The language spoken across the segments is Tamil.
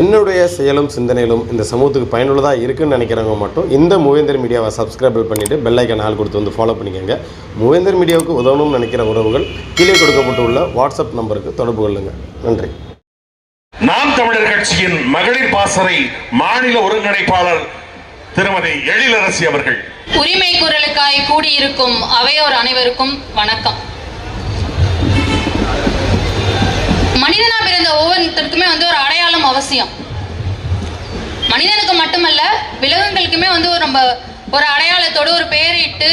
என்னுடைய செயலும் சிந்தனையிலும் இந்த சமூகத்துக்கு பயனுள்ளதாக இருக்குன்னு நினைக்கிறவங்க மட்டும் இந்த மூவேந்தர் மீடியாவை சப்ஸ்கிரைப் பண்ணிவிட்டு பெல் ஐக்கன் ஆள் கொடுத்து வந்து ஃபாலோ பண்ணிக்கோங்க. மூவேந்தர் மீடியாவுக்கு உதவணும்னு நினைக்கிற உறவுகள் கீழே கொடுக்கப்பட்டுள்ள வாட்ஸ்அப் நம்பருக்கு தொடர்பு கொள்ளுங்கள் நன்றி. நாம் தமிழர் கட்சியின் மகளிர் பாசறை மாநில ஒருங்கிணைப்பாளர் திருமதி எழிலரசி அவர்கள். உரிமை குரலுக்காய் கூடியிருக்கும் அவையோர் அனைவருக்கும் வணக்கம். மனிதனா பிறந்த ஒவ்வொருத்தருக்குமே வந்து ஒரு அடையாளம் அவசியம். மனிதனுக்கு மட்டுமல்ல விலங்குகளுக்குமே வந்து ஒரு நம்ம ஒரு அடையாளத்தோடு ஒரு பெயரிட்டு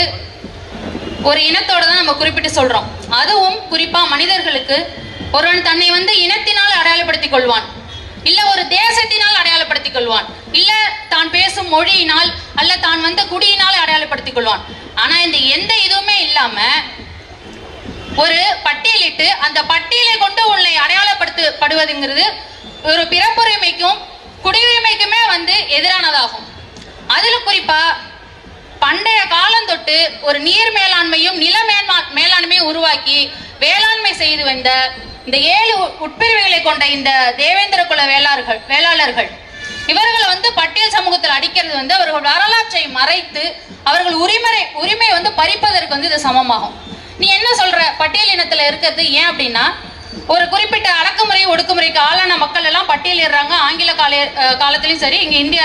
ஒரு இனத்தோட தான் நம்ம குறிப்பிட்டு சொல்றோம். அதுவும் குறிப்பா மனிதர்களுக்கு ஒருவன் தன்னை வந்து இனத்தினால் அடையாளப்படுத்திக் கொள்வான். இல்ல ஒரு தேசத்தினால் அடையாளப்படுத்திக் கொள்வான். இல்ல தான் பேசும் மொழியினால் அல்ல தான் வந்த குடியினால் அடையாளப்படுத்திக் கொள்வான். ஆனா இந்த எந்த இதுவுமே இல்லாம ஒரு பட்டியலிட்டு அந்த பட்டியலை கொண்டு உன்னை அடையாளப்படுத்தப்படுவதுங்கிறது ஒரு பிறப்புரிமைக்கும் குடியுரிமைக்குமே வந்து எதிரானதாகும். அதுல குறிப்பா பண்டைய காலம் தொட்டு ஒரு நீர் மேலாண்மையும் நில மேன்மா- மேலாண்மையும் உருவாக்கி வேளாண்மை செய்து வந்த இந்த ஏழு உட்பிரிவுகளை கொண்ட இந்த தேவேந்திர குல வேளாளர்கள் வேளாளர்கள் இவர்களை வந்து பட்டியல் சமூகத்தில் அடிக்கிறது வந்து அவர்கள் வரலாற்றை மறைத்து அவர்கள் உரிமை உரிமை வந்து பறிப்பதற்கு வந்து இது சமமாகும். நீ என்ன சொல்ற? பட்டியல் இனத்துல இருக்கிறது ஏன் அப்படின்னா ஒரு குறிப்பிட்ட அடக்குமுறை ஒடுக்குமுறைக்கு ஆளான மக்கள் எல்லாம் பட்டியலிடுறாங்க ஆங்கில கால காலத்திலயும் சரி இங்க இந்திய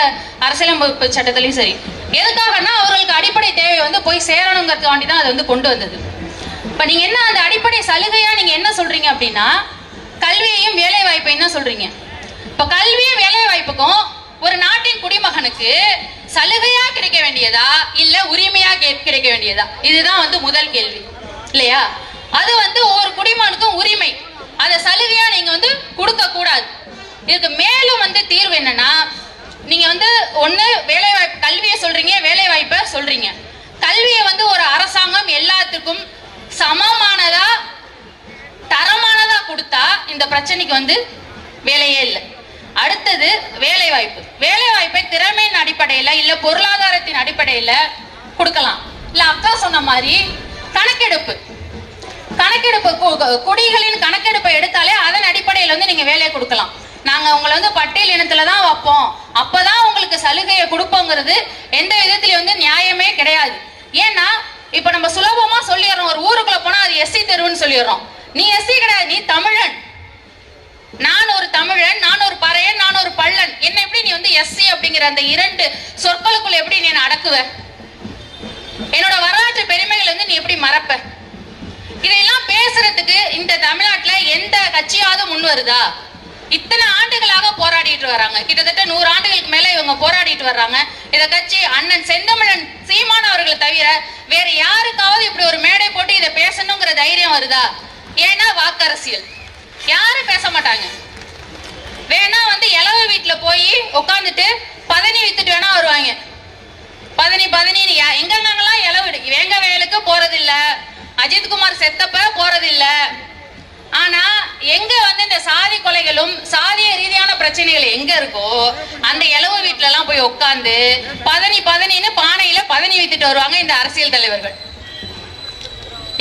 அரசியலமைப்பு சட்டத்திலயும் சரி. எதுக்காகனா அவர்களுக்கு அடிப்படை தேவை வந்து போய் சேரணுங்கிறதுக்காண்டி தான் அது வந்து கொண்டு வந்தது. இப்ப நீங்க என்ன அந்த அடிப்படை சலுகையா நீங்க என்ன சொல்றீங்க அப்படின்னா கல்வியையும் வேலை வாய்ப்பையும் தான் சொல்றீங்க? இப்ப கல்வியும் வேலை வாய்ப்புக்கும் ஒரு நாட்டின் குடிமகனுக்கு சலுகையா கிடைக்க வேண்டியதா இல்ல உரிமையா கிடைக்க வேண்டியதா? இதுதான் வந்து முதல் கேள்வி. இல்லையா? அது வந்து ஒவ்வொரு குடிமகனுக்கும் உரிமை. அதை சலுகையா நீங்க வந்து கொடுக்க கூடாது. இதுக்கு மேலும் வந்து தீர்வு என்னன்னா நீங்க வந்து ஒண்ணு வேலை வாய்ப்பு கல்வியை சொல்றீங்க வேலை வாய்ப்பை சொல்றீங்க. கல்வியை வந்து ஒரு அரசாங்கம் எல்லாத்துக்கும் சமமானதா தரமானதா கொடுத்தா இந்த பிரச்சனைக்கு வந்து வேலையே இல்லை. அடுத்தது வேலை வாய்ப்பு வேலை வாய்ப்பை திறமையின் அடிப்படையில இல்ல பொருளாதாரத்தின் அடிப்படையில கொடுக்கலாம். இல்ல அக்கா சொன்ன மாதிரி கணக்கெடுப்பு. கணக்கெடுப்பு கு- குடிகளின் கணக்கெடுப்பை எடுத்தாலே அதன் அடிப்படையில் வந்து நீங்க வேலையை கொடுக்கலாம். நாங்க உங்களை வந்து பட்டியல் இனத்துல தான் வைப்போம். அப்பதான் உங்களுக்கு சலுகையை கொடுப்போங்கிறது எந்த விதத்திலயும் வந்து நியாயமே கிடையாது. ஏன்னா இப்ப நம்ம சுலபமா சொல்லிடுறோம். ஒரு ஊருக்குள்ள போனா அது எஸ்சி தெருவுன்னு சொல்லிடுறோம். நீ எஸ்சி கிடையாது நீ தமிழன். நான் ஒரு தமிழன் நான் ஒரு பறையன் நான் ஒரு பள்ளன். என்ன எப்படி நீ வந்து எஸ்சி அப்படிங்கிற அந்த இரண்டு சொற்களுக்குள்ள எப்படி நீ அடக்குவேன் என்னோட வரலாற்று பெருமைகள் வந்து நீ எப்படி மறப்ப? இதையெல்லாம் பேசுறதுக்கு இந்த தமிழ்நாட்டுல எந்த கட்சியாவது முன் வருதா? இத்தனை ஆண்டுகளாக போராடிட்டு வராங்க. கிட்டத்தட்ட நூறு ஆண்டுகளுக்கு மேல இவங்க போராடிட்டு வர்றாங்க. இத கட்சி அண்ணன் செந்தமிழன் சீமான் அவர்களை தவிர வேற யாருக்காவது இப்படி ஒரு மேடை போட்டு இதை பேசணுங்கிற தைரியம் வருதா? ஏன்னா வாக்கரசியல். யாரும் பேச மாட்டாங்க. வேணா வந்து இளவு வீட்டுல போய் உட்காந்துட்டு பதனி வித்துட்டு வேணா வருவாங்க. பதனி எங்க நாங்களாம் இளவு வேங்க வயலுக்கு போறதில்ல. அஜித்குமார் செத்தப்ப போறதில்ல. ஆனா எங்க வந்து இந்த சாதி கொலைகளும் சாதிய ரீதியான பிரச்சனைகள் எங்க இருக்கோ அந்த இளவு வீட்டுல எல்லாம் போய் உட்காந்து பதனி பதனின்னு பானையில பதனி வித்துட்டு வருவாங்க இந்த அரசியல் தலைவர்கள்.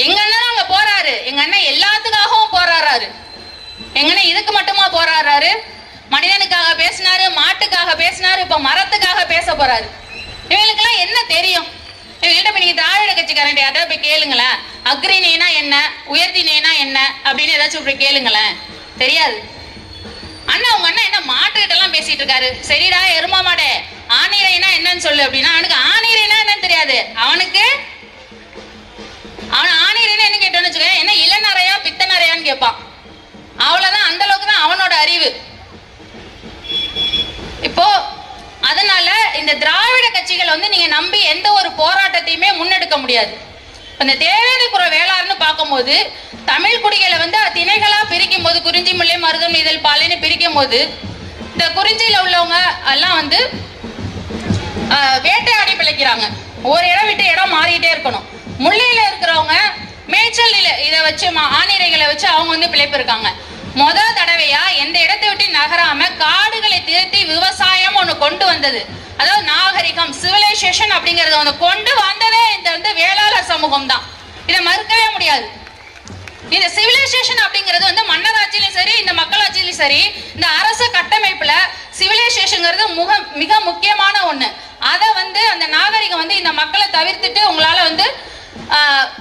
எங்க அண்ணன் அங்க போறாரு. எங்க அண்ணன் எல்லாத்துக்காகவும் போராடுறாரு. எங்க அண்ணன் இதுக்கு மட்டுமா போராடுறாரு? மனிதனுக்காக பேசினாரு மாட்டுக்காக பேசினாரு இப்ப மரத்துக்காக பேச போறாரு. இவங்களுக்கெல்லாம் என்ன தெரியும்? இவங்கள்ட்ட போய் நீங்க திராவிட கட்சிக்காரன் யார்ட்ட போய் கேளுங்களேன். அக்ரிநேனா என்ன? உயர்த்தினேனா என்ன? அப்படின்னு ஏதாச்சும் போய் கேளுங்களேன். தெரியாது. அண்ணா உங்க அண்ணா என்ன மாட்டுக்கிட்ட எல்லாம் பேசிட்டு இருக்காரு? சரிடா எருமா மாடே. ஆணிரைனா என்னன்னு சொல்லு அப்படின்னா அவனுக்கு ஆணிரைனா என்னன்னு தெரியாது. அவனுக்கு அவன் ஆணிரைனா என்ன கேட்டோன்னு வச்சுக்கோங்க என்ன இளநறையா பித்தநறையான்னு கேட்பான். அவ்வளவுதான். அந்த அளவுக்கு தான் அவனோட அறிவு. இப்போ அதனால இந்த திராவிட கட்சிகள் வந்து நீங்க நம்பி எந்த ஒரு போராட்டத்தையுமே முன்னெடுக்க முடியாது. அந்த இந்த தேவேந்திர குல பார்க்கும்போது தமிழ் குடிகளை வந்து திணைகளா பிரிக்கும் போது குறிஞ்சி முல்லை மருதம் இதழ் பாலைன்னு பிரிக்கும் போது இந்த குறிஞ்சியில உள்ளவங்க எல்லாம் வந்து வேட்டையாடி பிழைக்கிறாங்க. ஒரு இடம் விட்டு இடம் மாறிட்டே இருக்கணும். முல்லையில இருக்கிறவங்க மேய்ச்சல் நிலை இதை வச்சு மா- ஆணிரைகளை வச்சு அவங்க வந்து பிழைப்பு இருக்காங்க. முத தடவையா எந்த இடத்தை விட்டு நகராம காடுகளை திருத்தி விவசாயம் ஒண்ணு கொண்டு வந்தது. அதாவது நாகரிகம் சிவிலைசேஷன் அப்படிங்கறத ஒண்ணு கொண்டு வந்ததே இந்த வந்து வேளாளர் சமூகம் தான் இதை மறுக்கவே முடியாது. இந்த சிவிலைசேஷன் அப்படிங்கிறது வந்து மன்னராட்சியிலும் சரி இந்த மக்களாட்சியிலும் சரி இந்த அரசு கட்டமைப்புல சிவிலைசேஷன்ங்கிறது முக மிக முக்கியமான ஒண்ணு. அதை வந்து அந்த நாகரிகம் வந்து இந்த மக்களை தவிர்த்துட்டு உங்களால வந்து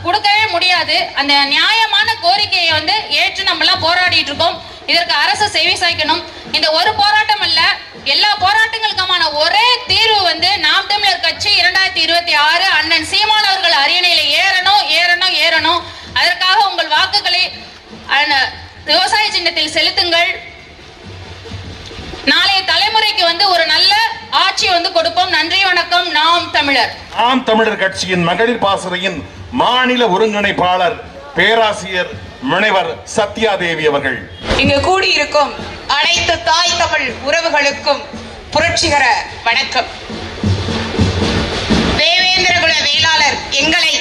கொடுக்கவே முடியாது. அந்த நியாயமான கோரிக்கையை வந்து ஏற்று நம்ம எல்லாம் போராடிட்டு இருக்கோம். இதற்கு அரசு செவி சாய்க்கணும். இந்த ஒரு போராட்டம் அல்ல எல்லா போராட்டங்களுக்குமான ஒரே தீர்வு வந்து நாம் தமிழர் கட்சி இரண்டாயிரத்தி இருபத்தி ஆறு அண்ணன் சீமான் அவர்கள் அரியணையில ஏறணும் ஏறணும் ஏறணும். அதற்காக உங்கள் வாக்குகளை அண்ண- விவசாய சின்னத்தில் செலுத்துங்கள். நாளைய தலைமுறைக்கு வந்து ஒரு நல்ல ஆட்சி வந்து கொடுப்போம். நன்றி வணக்கம். நாம் தமிழர். நாம் தமிழர் கட்சியின் மகளிர் பாசறையின் மாநில ஒருங்கிணைப்பாளர் பேராசிரியர் முனைவர் சத்யாதேவி அவர்கள். இங்கு கூடியிருக்கும் அனைத்து தாய் தமிழ் உறவுகளுக்கும் புரட்சிகர வணக்கம். தேவேந்திரகுல வேளாளர் எங்களை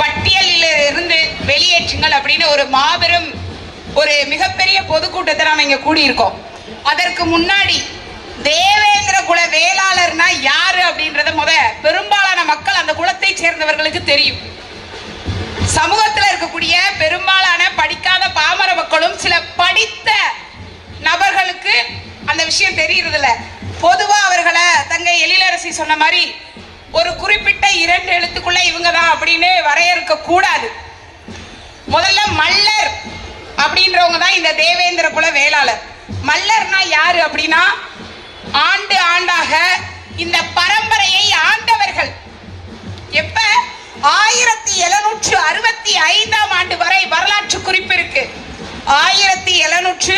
பட்டியலில் இருந்து வெளியேற்றுங்கள் அப்படின்னு ஒரு மாபெரும் ஒரு மிகப்பெரிய பொதுக்கூட்டத்தை நாம இங்க கூடியிருக்கோம். அதற்கு முன்னாடி தேவேந்திர குல வேளாளர்னா யாரு அப்படின்றத முத பெரும்பாலான மக்கள் அந்த குலத்தை சேர்ந்தவர்களுக்கு தெரியும். சமூகத்தில் இருக்கக்கூடிய பெரும்பாலான படிக்காத பாமர மக்களும் சில படித்த நபர்களுக்கு அந்த விஷயம் தெரியறது இல்ல பொதுவா அவர்களை தங்கை எழிலரசி சொன்ன மாதிரி ஒரு குறிப்பிட்ட இரண்டு எழுத்துக்குள்ள இவங்க தான் அப்படின்னு வரையறுக்க கூடாது. முதல்ல மல்லர் அப்படின்றவங்க தான் இந்த தேவேந்திர குல வேளாளர். மல்லர்னா யாரு அப்படின்னா ஆண்டு ஆண்டாக இந்த பரம்பரையை ஆண்டவர்கள் எப்ப? ஆயிரத்தி எழுநூற்று அறுபத்தி ஐந்தாம் ஆண்டு வரை வரலாற்று குறிப்பு இருக்கு. ஆயிரத்தி எழுநூற்று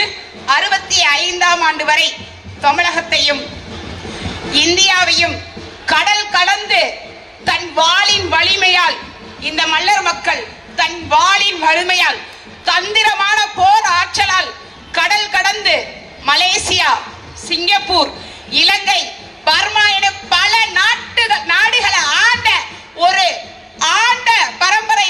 அறுபத்தி ஐந்தாம் ஆண்டு வரை தமிழகத்தையும் இந்தியாவையும் கடல் கடந்து தன் வாளின் வலிமையால் இந்த மல்லர் மக்கள் தன் வாளின் வலிமையால் தந்திரமான போர் ஆற்றலால் கடல் கடந்து மலேசியா சிங்கப்பூர் இலங்கை பர்மா என பல நாட்டுகள் நாடுகளை ஆண்ட ஒரு ஆண்ட பரம்பரை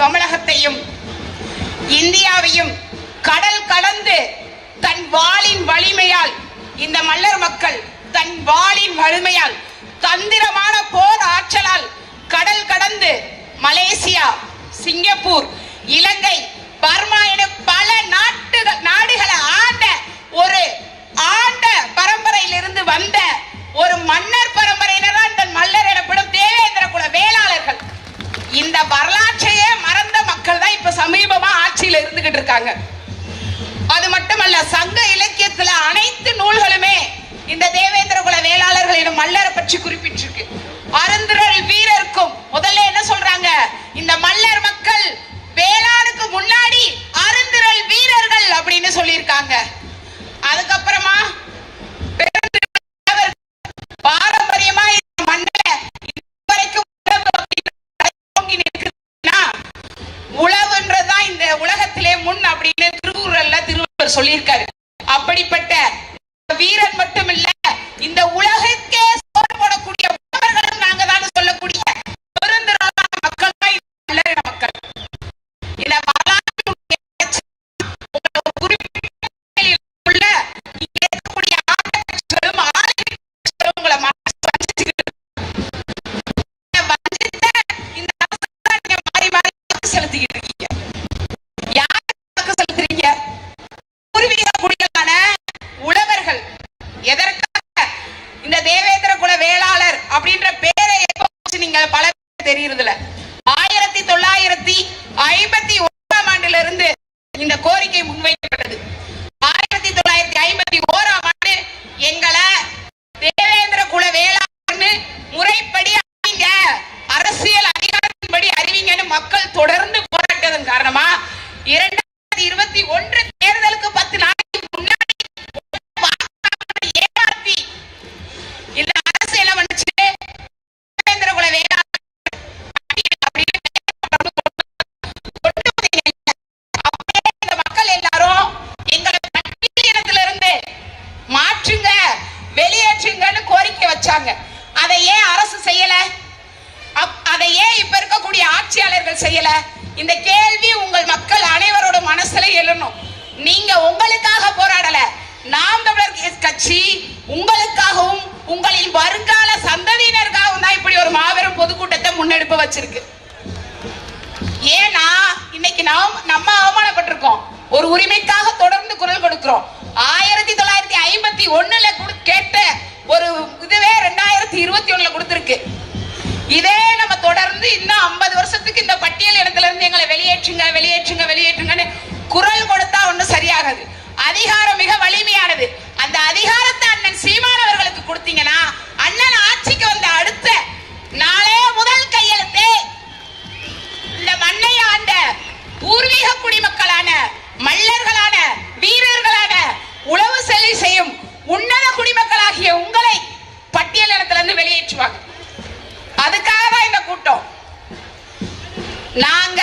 தமிழகத்தையும் இந்தியாவையும் கடல் கடந்து தன் வாளின் வலிமையால் இந்த மல்லர் மக்கள் தன் வாளின் வலிமையால் தந்திரமான போர் ஆற்றலால் கடல் கடந்து மலேசியா சிங்கப்பூர் இலங்கை பர்மா என பல நாட்டுகள் நாடுகளை ஆண்ட ஒரு ஆண்ட பரம்பரையிலிருந்து வந்த ஒரு மன்னர் பரம்பரையினர் தான் இந்த மல்லர் எனப்படும் தேவேந்திர குல இருக்காங்க. அது மட்டுமல்ல சங்க இலக்கியத்துல அனைத்து நூல்களுமே இந்த தேவேந்திர குல வேளாளர்கள் எனும் மல்லரை பற்றி குறிப்பிட்டிருக்கு. அருந்திரல் வீரருக்கும் முதல்ல என்ன சொல்றாங்க? இந்த மல்லர் மக்கள் வேளாணுக்கு முன்னாடி அருந்திரல் வீரர்கள் அப்படின்னு சொல்லியிருக்காங்க. அதுக்கப்புறமா சொல்லியிருக்காரு. அப்படிப்பட்ட வீரன் மட்டும் இல்ல இந்த உலகுக்கே வச்சாங்க அதை ஏன் அரசு செய்யல? அதை ஏன் இப்ப இருக்கக்கூடிய ஆட்சியாளர்கள் செய்யல? இந்த கேள்வி உங்கள் மக்கள் அனைவரோட மனசுல எழணும். நீங்க உங்களுக்காக போராடல. நாம் தமிழர் கட்சி- கட்சி உங்களுக்காகவும் உங்களின் வருங்கால சந்ததியினருக்காகவும் தான் இப்படி ஒரு மாபெரும் பொதுக்கூட்டத்தை முன்னெடுப்பு வச்சிருக்கு. ஏன்னா இன்னைக்கு நாம் நம்ம அவமானப்பட்டிருக்கோம். ஒரு உரிமைக்காக தொடர்ந்து குரல் கொடுக்கிறோம். ஆயிரத்தி தொள்ளாயிரத்தி ஐம்பத்தி ஒண்ணுல கேட்ட ஒரு இதுவே ரெண்டாயிரத்தி இருபத்தி ஒண்ணுல கொடுத்துருக்கு. இதே நம்ம தொடர்ந்து இன்னும் ஐம்பது வருஷத்துக்கு இந்த பட்டியல் இடத்துல இருந்து எங்களை வெளியேற்றுங்க வெளியேற்றுங்க வெளியேற்றுங்கன்னு குரல் கொடுத்தா ஒண்ணும் சரியாகாது. அதிகாரம் மிக வலிமையானது. அந்த அதிகாரத்தை அண்ணன் சீமான் அவர்களுக்கு கொடுத்தீங்கன்னா அண்ணன் ஆட்சிக்கு வந்த அடுத்த நாளே முதல் கையெழுத்தே இந்த மண்ணை ஆண்ட பூர்வீக குடிமக்களான மல்லர்களான வீரர்களான உழவு செல்வி செய்யும் உன்னத குடிமக்களாகிய உங்களை அதுக்காக தான் இந்த கூட்டம். நாங்க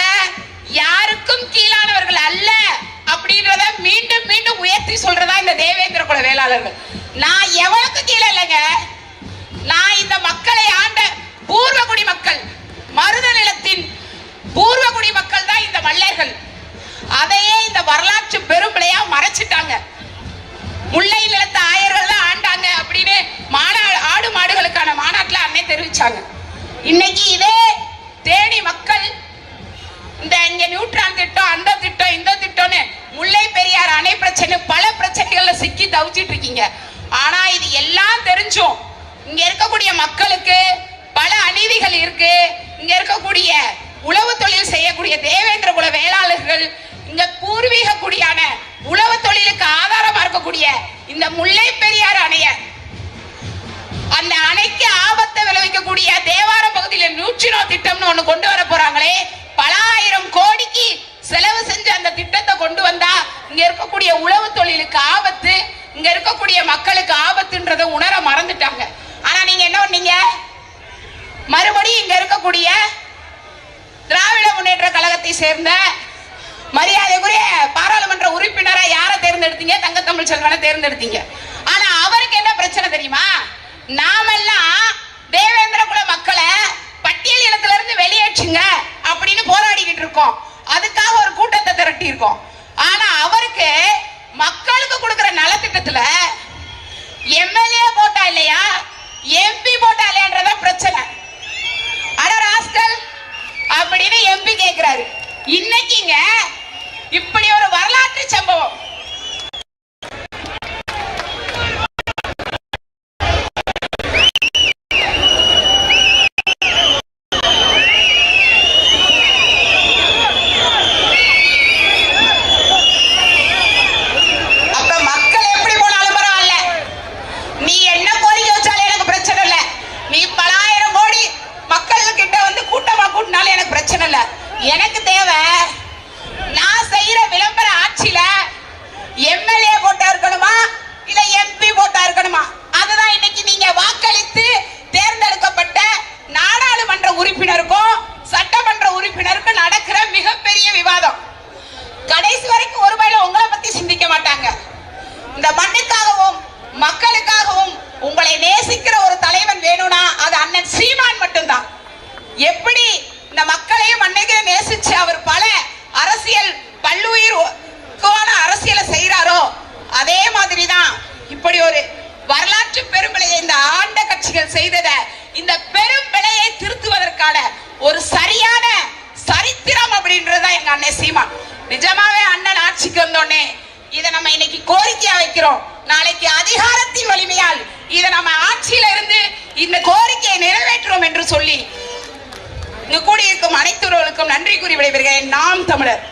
யாருக்கும் கீழானவர்கள் அல்ல அப்படின்றத மீண்டும் மீண்டும் உயர்த்தி சொல்றதா இந்த தேவேந்திர குல வேளாளர்கள். நான் எவனுக்கு கீழே இல்லைங்க. நான் இந்த மக்களை ஆண்ட பூர்வகுடி மக்கள் மருத நிலத்தின் பூர்வகுடி மக்கள் தான் இந்த மல்லர்கள் அதையே இந்த வரலாற்று பெரும்பிளையா மறைச்சிட்டாங்க. முல்லை நிலத்த ஆயர்கள் தான் ஆண்டாங்க அப்படின்னு மாநா ஆடு மாடுகளுக்கான மாநாட்டில் அன்னை தெரிவிச்சாங்க. இன்னைக்கு இதே தேனி மக்கள் இந்த இங்க நியூட்ரான் திட்டம் அந்த திட்டம் இந்த திட்டம்னு முல்லை பெரியார் அணை பிரச்சனை பல பிரச்சனைகள்ல சிக்கி தவிச்சிட்டு இருக்கீங்க. ஆனா இது எல்லாம் தெரிஞ்சும் இங்க இருக்கக்கூடிய மக்களுக்கு பல அநீதிகள் இருக்கு. இங்க இருக்கக்கூடிய உழவு தொழில் செய்யக்கூடிய தேவேந்திர குல வேளாளர்கள் இந்த பூர்வீக குடியான உழவு தொழிலுக்கு ஆதாரமா இருக்கக்கூடிய இந்த முல்லை பெரியார் அணைய அந்த அணைக்கு ஆபத்தை விளைவிக்கக்கூடிய தேவாரம் பகுதியில நியூட்ரினோ திட்டம்னு ஒண்ணு கொண்டு வர போறாங்களே பல ஆயிரம் கோடிக்கு செலவு செஞ்சு அந்த திட்டத்தை கொண்டு வந்தா இங்க இருக்கக்கூடிய உழவு தொழிலுக்கு ஆபத்து இங்க இருக்கக்கூடிய மக்களுக்கு ஆபத்துன்றதை உணர மறந்துட்டாங்க. ஆனா நீங்க என்ன பண்ணீங்க? மறுபடியும் இங்க இருக்கக்கூடிய திராவிட முன்னேற்ற கழகத்தை சேர்ந்த மரியாதைக்குரிய பாராளுமன்ற உறுப்பினரா யாரை தேர்ந்தெடுத்தீங்க? தங்கத்தமிழ் செல்வனை தேர்ந்தெடுத்தீங்க. ஆனா அவருக்கு என்ன பிரச்சனை தெரியுமா? நாமெல்லாம் தேவேந்திர குல மக்களை பட்டியல் இனத்துல இருந்து வெளியேற்றுங்க அப்படின்னு போராடிக்கிட்டு இருக்கோம். அதுக்காக ஒரு கூட்டத்தை திரட்டி இருக்கோம் ஆனா அவருக்கு மக்களுக்கு கொடுக்கிற நலத்திட்டத்துல எம்எல்ஏ போட்டா இல்லையா? எம்பி போட்டா இல்லையான்றதான் பிரச்சனை. அட ராஸ்கல் அப்படின்னு எம்பி கேட்கிறாரு இன்னைக்குங்க இப்படி ஒரு வரலாற்று சம்பவம் அப்ப மக்கள் எப்படி போனாலும் பரவாயில்ல நீ என்ன கோரிக்கை வச்சாலும் எனக்கு பிரச்சனை இல்ல நீ பலாயிரம் கோடி மக்கள் கிட்ட வந்து கூட்டமா கூட்டினாலும் எனக்கு பிரச்சனை இல்ல எனக்கு தேவை நான் செய்யற விளம்பர ஆட்சியில எம்எல்ஏ போட்டா இருக்கணுமா இல்ல எம்பி போட்டா இருக்கணுமா அதுதான் இன்னைக்கு நீங்க வாக்களித்து தேர்ந்தெடுக்கப்பட்ட நாடாளுமன்ற உறுப்பினருக்கும் சட்டமன்ற உறுப்பினருக்கும் நடக்கிற மிகப்பெரிய விவாதம் கடைசி வரைக்கும் ஒரு வேளை உங்களை பத்தி சிந்திக்க மாட்டாங்க இந்த மண்ணுக்காகவும் மக்களுக்காகவும் உங்களை நேசிக்கிற ஒரு தலைவன் வேணும்னா அது அண்ணன் சீமான் மட்டும்தான் எப்படி இந்த மக்களையும் மண்ணையும் நேசிச்சு அவர் பல அரசியல் பல்லுயிர்க்கான அரசியலை செய்யறாரோ அதே மாதிரி தான் இப்படி ஒரு வரலாற்று பெரும்பிழையை இந்த ஆண்ட கட்சிகள் செய்தத இந்த பெரும் பிழையை திருத்துவதற்கான ஒரு சரியான சரித்திரம் அப்படின்றதா எங்க அண்ணன் சீமான். நிஜமாவே அண்ணன் ஆட்சிக்கு வந்தோடனே இதை நம்ம இன்னைக்கு கோரிக்கையா வைக்கிறோம். நாளைக்கு அதிகாரத்தின் வலிமையால் இதை நம்ம ஆட்சியில இருந்து இந்த கோரிக்கையை நிறைவேற்றுவோம் என்று சொல்லி இங்கு கூடியிருக்கும் அனைத்துறவர்களுக்கும் நன்றி கூறி விடைபெறுகிறேன். நாம் தமிழர்.